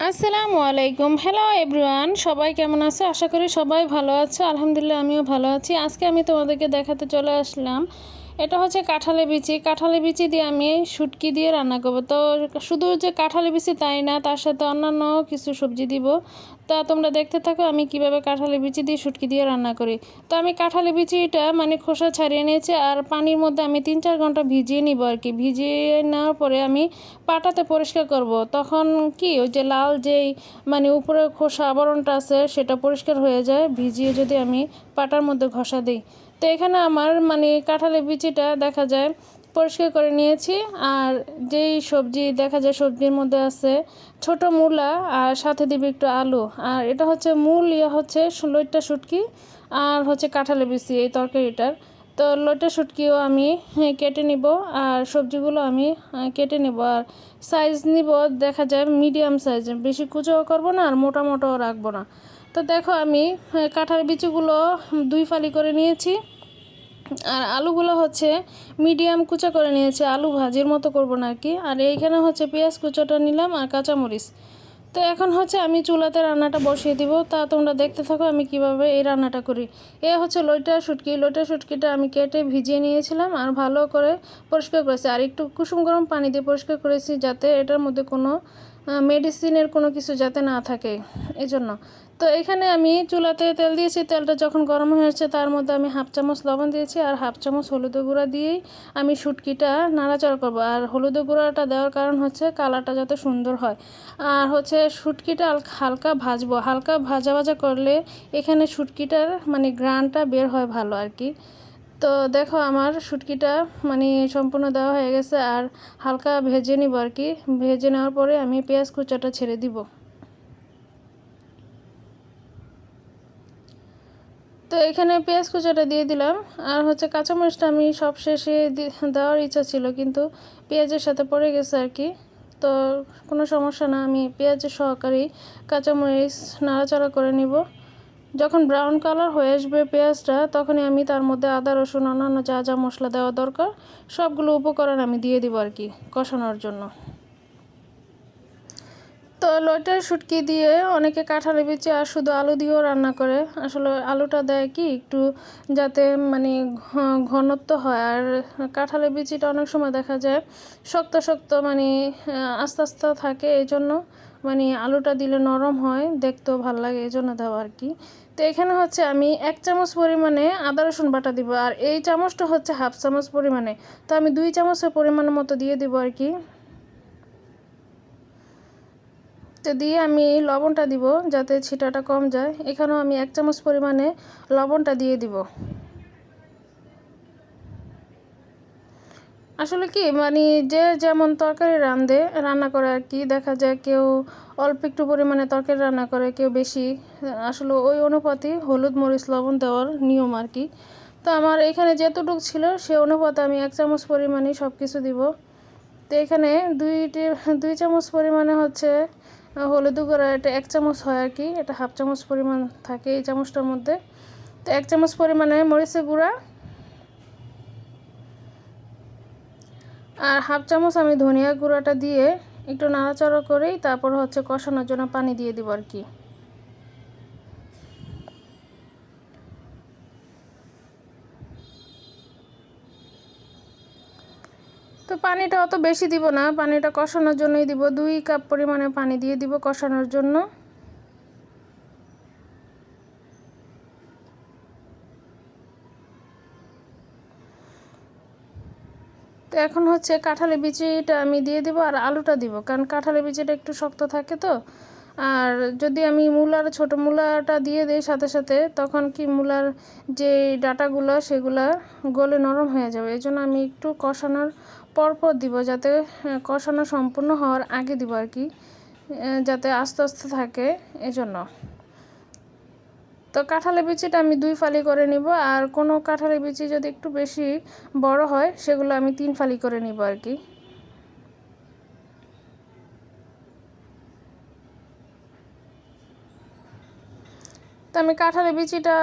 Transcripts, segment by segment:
আসসালামু আলাইকুম। Hello everyone সবাই কেমন আছে? আশা করি সবাই ভালো আছে। আলহামদুলিল্লাহ, আমিও ভালো আছি। আজকে আমি তোমাদেরকে দেখাতে চলে আসলাম এটা হচ্ছে কাঁঠালে বিচি। কাঁঠালে বিচি দিয়ে আমি শুটকি দিয়ে রান্না করব। তো শুধু যে কাঁঠালে বিচি তাই না, তার সাথে অন্যান্য কিছু সবজি দিব। তা তোমরা দেখতে থাকো আমি কীভাবে কাঁঠালে বিচি দিয়ে শুটকি দিয়ে রান্না করি। তো আমি কাঁঠালে বিচিটা মানে খোসা ছাড়িয়ে নিয়েছি আর পানির মধ্যে আমি তিন চার ঘণ্টা ভিজিয়ে নিব আর কি। ভিজিয়ে নেওয়ার পরে আমি পাটাতে পরিষ্কার করব। তখন কি ওই যে লাল যেই মানে উপরে খোসা আবরণটা আছে সেটা পরিষ্কার হয়ে যায়। ভিজিয়ে যদি আমি পাটার মধ্যে ঘষা দিই তো এখানে আমার মানে কাঁঠালের বিচিটা দেখা যায় পরিষ্কার করে নিয়েছি। আর যেই সবজি দেখা যায় সবজির মধ্যে আছে ছোট মূলা আর সাথে দিবি একটু আলু। আর এটা হচ্ছে মূল ইয়ে হচ্ছে লইট্টা শুটকি আর হচ্ছে কাঁঠালের বিচি এই তরকারিটার। তো লইট্টা শুটকিও আমি হ্যাঁ, কেটে নিব আর সবজিগুলো আমি কেটে নিব। আর সাইজ নিব দেখা যায় মিডিয়াম সাইজ বেশি কুচোও করব না আর মোটা মোটাও রাখব না। তো দেখো আমি কাঁঠাল বিচিগুলো দুই ফালি করে নিয়েছি। আর আলুগুলো হচ্ছে মিডিয়াম কুচা করে নিয়েছে, আলু ভাজির মতো করব না আর কি। আর এইখানে হচ্ছে পেঁয়াজ কুচোটা নিলাম আর কাঁচামরিচ। তো এখন হচ্ছে আমি চুলাতে রান্নাটা বসিয়ে দিব। তা তোমরা দেখতে থাকো আমি কীভাবে এই রান্নাটা করি। এ হচ্ছে লইটা শুটকি। লইটা শুটকিটা আমি কেটে ভিজিয়ে নিয়েছিলাম আর ভালো করে পরিষ্কার করেছি। আর একটু কুসুম গরম পানি দিয়ে পরিষ্কার করেছি যাতে এটার মধ্যে কোনো মেডিসিনের কোনো কিছু যাতে না থাকে, এজন্য। তো এখানে আমি চুলাতে তেল দিয়েছি, তেলটা যখন গরম হয়েছে তার মধ্যে আমি হাফ চামচ লবণ দিয়েছি আর হাফ চামচ হলুদ গুঁড়া দিয়েই আমি শুটকিটা নাড়াচাড়া করব। আর হলুদ গুঁড়াটা দেওয়ার কারণ হচ্ছে কালারটা যাতে সুন্দর হয়। আর হচ্ছে শুটকিটা হালকা ভাজবো। হালকা ভাজা ভাজা করলে এখানে শুটকিটার মানে গ্রানটা বের হয় ভালো আর কি। তো দেখো আমার শুটকিটা মানে সম্পূর্ণ দেওয়া হয়ে গেছে আর হালকা ভেজে নিব আর কি। ভেজে নেওয়ার পরে আমি পেঁয়াজ কুচাটা ছেড়ে দিব। তো এখানে পেঁয়াজ কুচাটা দিয়ে দিলাম। আর হচ্ছে কাঁচামরিচটা আমি সব শেষে দেওয়ার ইচ্ছা ছিল কিন্তু পেঁয়াজের সাথে পড়ে গেছে আর কি। তো কোনো সমস্যা না, আমি পেঁয়াজের সহকারেই কাঁচামরিচ নাড়াচাড়া করে নিব। যখন ব্রাউন কালার হয়ে আসবে পেঁয়াজটা, তখনই আমি তার মধ্যে আদা, রসুন, অন্যান্য যা যা মশলা দেওয়া দরকার, সবগুলো উপকরণ আমি দিয়ে দিব আর কি, কষানোর জন্য। তো লইটার শুটকি দিয়ে অনেকে কাঁঠালে বিচে আর শুধু আলু দিয়েও রান্না করে। আসলে আলুটা দেয় কি, একটু যাতে মানে ঘনত্ব হয়। আর কাঁঠালের বিচিটা অনেক সময় দেখা যায় শক্ত শক্ত মানে আস্তে আস্তে থাকে। এই জন্য মানে আলুটা দিলে নরম হয়, দেখতেও ভালো লাগে। এই জন্য দেওয়া আর কি। তো এখানে হচ্ছে আমি এক চামচ পরিমাণে আদা রসুন বাটা দিব, আর এই চামচটা হচ্ছে হাফ চামচ পরিমাণে। তো আমি দুই চামচের পরিমাণ মতো দিয়ে দিব আর কি। তো দিয়ে আমি লবণটা দিব যাতে ছিটাটা কম যায়। এখানেও আমি এক চামচ পরিমাণে লবণটা দিয়ে দিব। আসলে কি মানে যে যেমন তরকারি রাঁধে, রান্না করে আর কি, দেখা যায় কেউ অল্প একটু পরিমাণে তরকারি রান্না করে, কেউ বেশি। আসলে ওই অনুপাতে হলুদ, মরিচ, লবণ দেওয়ার নিয়ম আর কি। তো আমার এখানে যেতটুক ছিল, সে অনুপাতে আমি এক চামচ পরিমাণে সব কিছু দিব। তো এখানে দুইটি, দুই চামচ পরিমাণে হচ্ছে হলুদ গুঁড়া, এটা এক চামচ হয় আর কি, এটা হাফ চামচ পরিমাণ থাকে এই চামচটার মধ্যে। তো এক চামচ পরিমাণে মরিচের গুঁড়া আর হাফ চামচ আমি ধনিয়া গুঁড়াটা দিয়ে একটু নাড়াচাড়া করেই তারপর হচ্ছে কষানোর জন্য পানি দিয়ে দিব আর কি। তো পানিটা অত বেশি দিব না, পানিটা কষানোর জন্যই দিব। দুই কাপ পরিমাণে পানি দিয়ে দিব কষানোর জন্য। তো এখন হচ্ছে কাঁঠালি বিচিটা আমি দিয়ে দিব আর আলুটা দিব, কারণ কাঁঠালি বিচিটা একটু শক্ত থাকে তো। আর যদি আমি মূলার, ছোট মূলাটা দিয়ে দিই সাথে সাথে, তখন কি মূলার যে ডাটাগুলো, সেগুলো গলে নরম হয়ে যাবে। এই জন্য আমি একটু কষানোর পরপর দিব, যাতে কষানো সম্পূর্ণ হওয়ার আগে দিব আর কি যাতে আস্তে আস্তে থাকে। এজন্য তো কাঁঠালের বিচিটা আমি দুই ফালি করে নিব, আর কোনো কাঁঠালের বিচি যদি একটু বেশি বড় হয়, সেগুলো আমি তিন ফালি করে নিব আর কি। তো আমি কাঁঠালের বিচিটা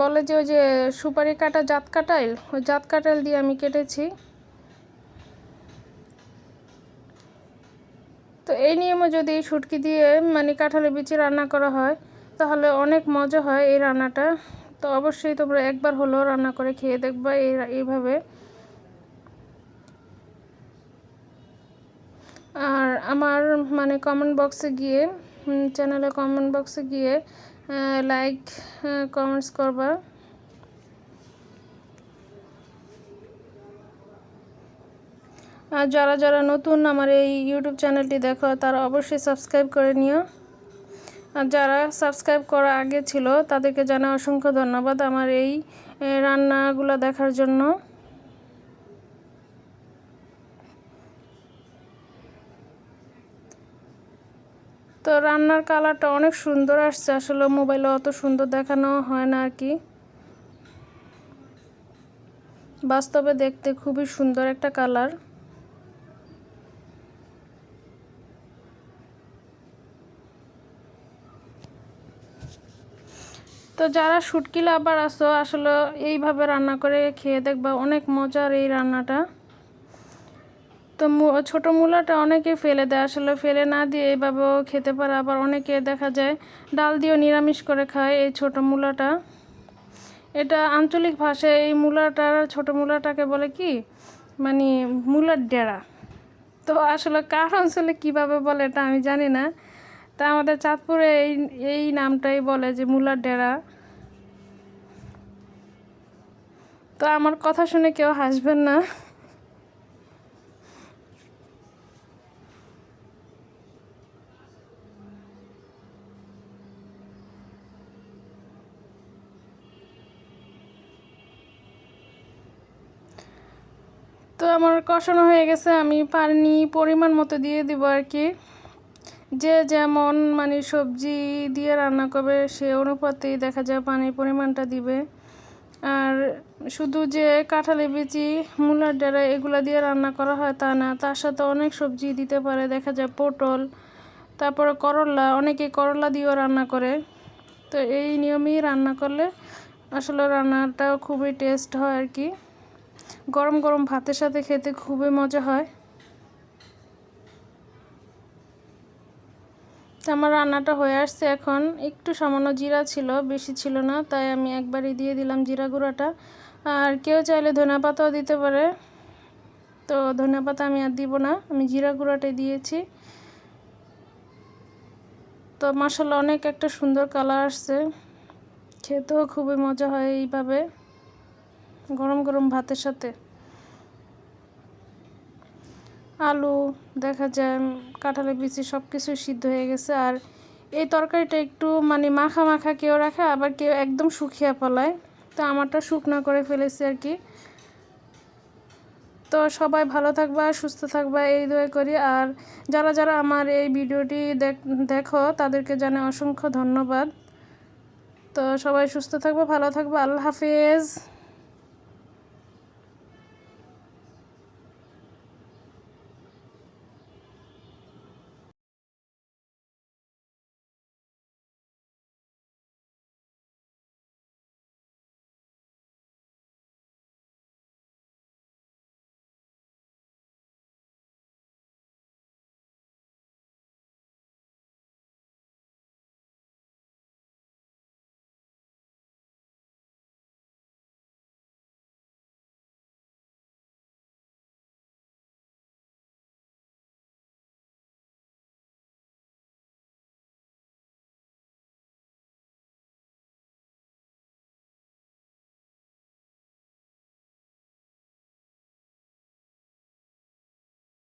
বলে যে ওই যে সুপারি কাটা জাত কাটাইল ওই জাত কাটাইল দিয়ে আমি কেটেছি। তো এই নিয়মে যদি শুটকি দিয়ে মানে কাঁঠালের বিচি রান্না করা হয় তাহলে অনেক মজা হয় এই রান্নাটা। তো অবশ্যই তোমরা একবার হলেও রান্না করে খেয়ে দেখবা এই এইভাবে। আর আমার মানে কমেন্ট বক্সে গিয়ে চ্যানেলে কমেন্ট বক্সে গিয়ে লাইক কমেন্টস করবা। আর যারা যারা নতুন আমার এই ইউটিউব চ্যানেলটি দেখো, তারা অবশ্যই সাবস্ক্রাইব করে নিও। আর যারা সাবস্ক্রাইব করা আগে ছিল, তাদেরকে জানা অসংখ্য ধন্যবাদ আমার এই রান্নাগুলো দেখার জন্য। তো রান্নার কালারটা অনেক সুন্দর আসছে, আসলে মোবাইলে অত সুন্দর দেখানো হয় না আর কি। বাস্তবে দেখতে খুবই সুন্দর একটা কালার। তো যারা শুটকিলা আবার আসো আসলে এইভাবে রান্না করে খেয়ে দেখবা অনেক মজার এই রান্নাটা। তো ছোটো মূলাটা অনেকে ফেলে দেয়, আসলে ফেলে না দিয়ে এইভাবেও খেতে পারে। আবার অনেকে দেখা যায় ডাল দিয়েও নিরামিষ করে খায় এই ছোটো মূলাটা। এটা আঞ্চলিক ভাষায় এই মূলাটার ছোটো মূলাটাকে বলে কি? মানে মূলার ডেরা। তো আসলে কার অঞ্চলে কীভাবে বলে এটা আমি জানি না। তা আমাদের চাঁদপুরে এই এই নামটাই বলে যে মূলার ডেরা। তো আমার কথা শুনে কেউ হাসবেন না। তো আমার কষানো হয়ে গেছে, আমি পানি পরিমাণ মতো দিয়ে দিব আর কি। যে যেমন মানে সবজি দিয়ে রান্না করবে, সে অনুপাতেই দেখা যায় পানির পরিমাণটা দিবে। আর শুধু যে কাঁঠালি বিচি, মূলার ডেরা এগুলো দিয়ে রান্না করা হয় তা না, তার সাথে অনেক সবজি দিতে পারে, দেখা যায় পটল, তারপরে করলা, অনেকে করলা দিয়েও রান্না করে। তো এই নিয়মেই রান্না করলে আসলে রান্নাটা খুবই টেস্ট হয় আর কি। গরম গরম ভাতের সাথে খেতে খুবই মজা হয়। তো আমার রান্নাটা হয়ে আসছে এখন। একটু সামান্য জিরা ছিল, বেশি ছিল না, তাই আমি একবারই দিয়ে দিলাম জিরা গুঁড়াটা। আর কেউ চাইলে ধনে পাতাও দিতে পারে। তো ধনে পাতা আমি আর দিব না, আমি জিরা গুঁড়াটাই দিয়েছি। তো মাসাল্লাহ অনেক একটা সুন্দর কালার আসছে। খেতেও খুবই মজা হয় এইভাবে, গরম গরম ভাতের সাথে। আলু, দেখা যায় কাঁঠালের বিচি সব কিছুই সিদ্ধ হয়ে গেছে। আর এই তরকারিটা একটু মানে মাখা মাখা কেউ রাখে, আবার কেউ একদম শুকিয়ে ফেলায়। তো আমারটা শুকনো করে ফেলেছি আর কি। তো সবাই ভালো থাকবা, সুস্থ থাকবা, এই দোয়া করি। আর যারা যারা আমার এই ভিডিওটি দেখো তাদেরকে জানে অসংখ্য ধন্যবাদ। তো সবাই সুস্থ থাকব, ভালো থাকব, আল্লাহ হাফিজ।